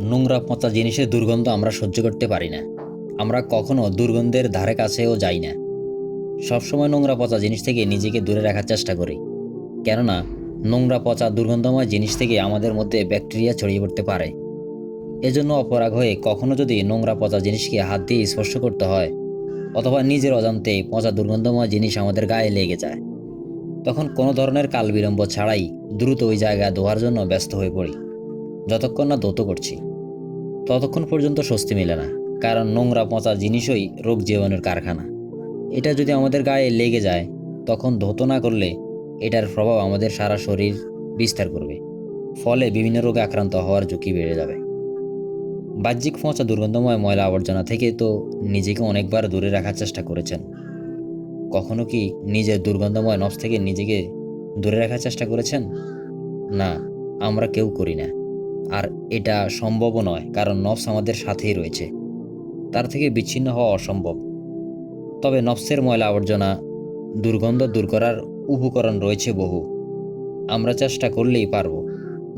নোংরা পচা জিনিসের দুর্গন্ধ আমরা সহ্য করতে পারি না। আমরা কখনো দুর্গন্ধের ধারে কাছেও যাই না। সবসময় নোংরা পচা জিনিস থেকে নিজেকে দূরে রাখার চেষ্টা করি। কেননা, নোংরা পচা দুর্গন্ধময় জিনিস থেকে আমাদের মধ্যে ব্যাকটেরিয়া ছড়িয়ে পড়তে পারে। এজন্য অপরাগ হয়ে কখনো যদি নোংরা পচা জিনিসকে হাত দিয়ে স্পর্শ করতে হয়, অথবা নিজের অজান্তে পচা দুর্গন্ধময় জিনিস আমাদের গায়ে লেগে যায়, তখন কোনো ধরনের কাল বিলম্ব ছাড়াই দ্রুত ওই জায়গা ধোয়ার জন্য ব্যস্ত হয়ে পড়ি। যতক্ষণ না ধৌত করছি। ততক্ষণ পর্যন্ত স্বস্তি মেলে না, কারণ নোংরা পচা জিনিসই রোগ জীবাণুর কারখানা। এটা যদি আমাদের গায়ে লেগে যায়, তখন ধৌত না করলে এটার প্রভাব আমাদের সারা শরীর বিস্তার করবে। ফলে বিভিন্ন রোগে আক্রান্ত হওয়ার ঝুঁকি বেড়ে যাবে। বাহ্যিক পচা দুর্গন্ধময় ময়লা আবর্জনা থেকে তো নিজেকে অনেকবার দূরে রাখার চেষ্টা করেছেন। কখনো কি নিজের দুর্গন্ধময় নফস থেকে নিজেকে দূরে রাখার চেষ্টা করেছেন? না, আমরা কেউ করি না। আর এটা সম্ভবও নয়, কারণ নফস আমাদের সাথেই রয়েছে। তার থেকে বিচ্ছিন্ন হওয়া অসম্ভব। তবে নফসের ময়লা আবর্জনা, দুর্গন্ধ দূর করার উপকরণ রয়েছে বহু। আমরা চেষ্টা করলেই পারব।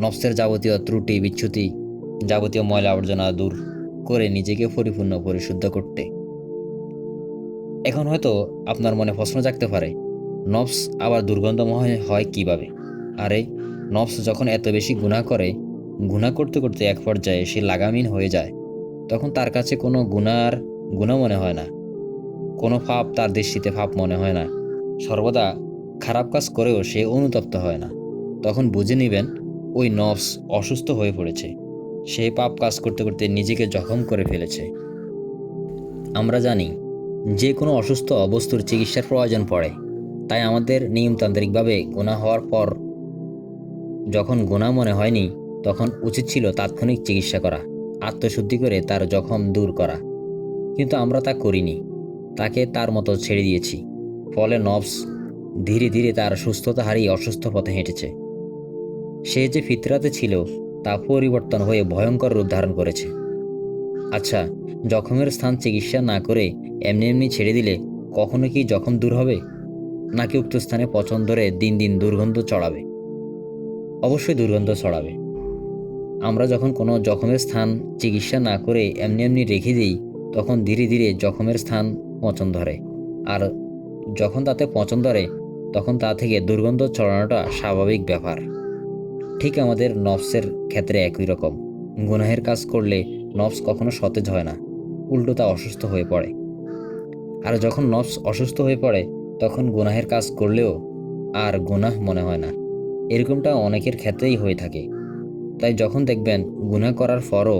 নফসের যাবতীয় ত্রুটি বিচ্যুতি যাবতীয় ময়লা আবর্জনা দূর করে নিজেকে পরিপূর্ণ পরিশুদ্ধ করতে। এখন হয়তো আপনার মনে প্রশ্ন জাগতে পারে, নফস আবার দুর্গন্ধময় হয় কীভাবে? আরে, নফস যখন এত বেশি গুণা করে গুণা করতে করতে এক পর্যায়ে সে লাগামহীন হয়ে যায়। তখন তার কাছে কোনো গুণার গুণা মনে হয় না। কোনো পাপ তার দৃষ্টিতে পাপ মনে হয় না। সর্বদা খারাপ কাজ করেও সে অনুতপ্ত হয় না। তখন বুঝে নেবেন, ওই নফস অসুস্থ হয়ে পড়েছে। সে পাপ কাজ করতে করতে নিজেকে জখম করে ফেলেছে। আমরা জানি, যে কোনো অসুস্থ বস্তুর চিকিৎসার প্রয়োজন পড়ে। তাই আমাদের নিয়মতান্ত্রিকভাবে গুণা হওয়ার পর যখন গুণা মনে হয়নি তখন উচিত ছিল তাৎক্ষণিক চিকিৎসা করা, আত্মশুদ্ধি করে তার জখম দূর করা। কিন্তু আমরা তা করিনি। তাকে তার মতো ছেড়ে দিয়েছি। ফলে নবস ধীরে ধীরে তার সুস্থতা হারিয়ে অসুস্থ পথে হেঁটেছে। সে যে ফিতরাতে ছিল, তা পরিবর্তন হয়ে ভয়ঙ্কর রূপ ধারণ করেছে। আচ্ছা জখমের স্থান চিকিৎসা না করে এমনি এমনি ছেড়ে দিলে কখনো কি জখম দূর হবে? নাকি উক্ত স্থানে পছন্দ ধরে দিন দিন দুর্গন্ধ চড়াবে অবশ্যই দুর্গন্ধ ছড়াবে। আমরা যখন কোনো জখমের স্থান চিকিৎসা না করে এমনি এমনি রেখে দিই, তখন ধীরে ধীরে জখমের স্থান পচন ধরে। আর যখন তাতে পচন ধরে, তখন তা থেকে দুর্গন্ধ ছড়ানোটা স্বাভাবিক ব্যাপার। ঠিক আমাদের নফসের ক্ষেত্রে একই রকম। গুনাহের কাজ করলে নফস কখনো সতেজ হয় না, উল্টো তা অসুস্থ হয়ে পড়ে। আর যখন নফস অসুস্থ হয়ে পড়ে, তখন গুনাহের কাজ করলেও আর গুনাহ মনে হয় না। এরকমটা অনেকের ক্ষেত্রেই হয়ে থাকে। তাই যখন দেখবেন গুণা করার পরও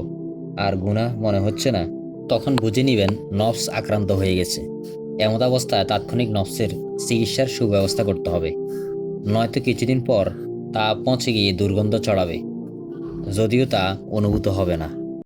আর গুণা মনে হচ্ছে না, তখন বুঝে নেবেন নফস আক্রান্ত হয়ে গেছে। এমন অবস্থায় তাৎক্ষণিক নফসের চিকিৎসার সুব্যবস্থা করতে হবে। নয়তো কিছুদিন পর তা পৌঁছে গিয়ে দুর্গন্ধ চড়াবে যদিও তা অনুভূত হবে না।